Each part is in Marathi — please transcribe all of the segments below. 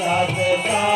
राधा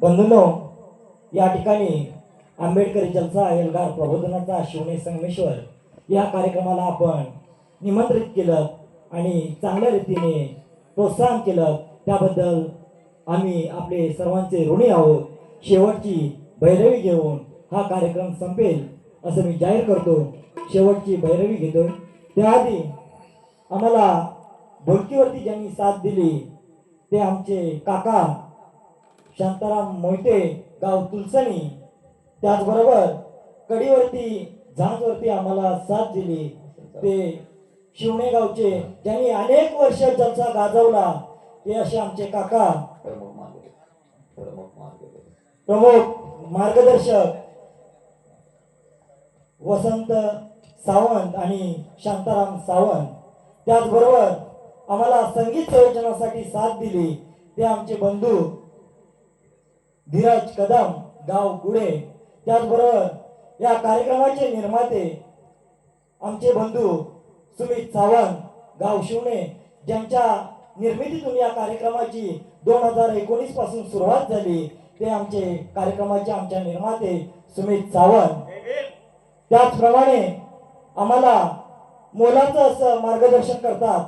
बंधूंनो या ठिकाणी आंबेडकरी जलसा एल्गार प्रबोधनाचा शिवणे संगमेश्वर या कार्यक्रमाला आपण निमंत्रित केलं आणि चांगल्या रीतीने प्रोत्साहन केलं. त्याबद्दल आम्ही आपले सर्वांचे ऋणी आहोत. शेवटची भैरवी घेऊन हा कार्यक्रम संपेल असं मी जाहीर करतो. शेवटची भैरवी घेतो. त्याआधी आम्हाला ढोलकीवरती ज्यांनी साथ दिली ते आमचे काका शांताराम मोहिते गाव तुलसणी त्याचबरोबर कडीवरती झांजवरती आम्हाला साथ दिली. ते शिवणे गावचे ज्यांनी अनेक वर्ष जलसा गाजवला. ते असे आमचे काका. प्रमुख मार्ग. प्रमुख मार्ग. प्रमुख मार्गदर्शक वसंत सावंत आणि शांताराम सावंत. त्याचबरोबर आम्हाला संगीत संयोजनासाठी साथ दिली. ते आमचे बंधू धीरज कदम गाव गुडे त्याचबरोबर या कार्यक्रमाचे निर्माते आमचे बंधू सुमित सावंत गाव शिवणे ज्यांच्या निर्मितीतून या कार्यक्रमाची दोन हजार एकोणीसपासून सुरुवात झाली ते आमचे कार्यक्रमाचे आमच्या निर्माते सुमित सावंत. त्याचप्रमाणे आम्हाला मोलाचं असं मार्गदर्शन करतात.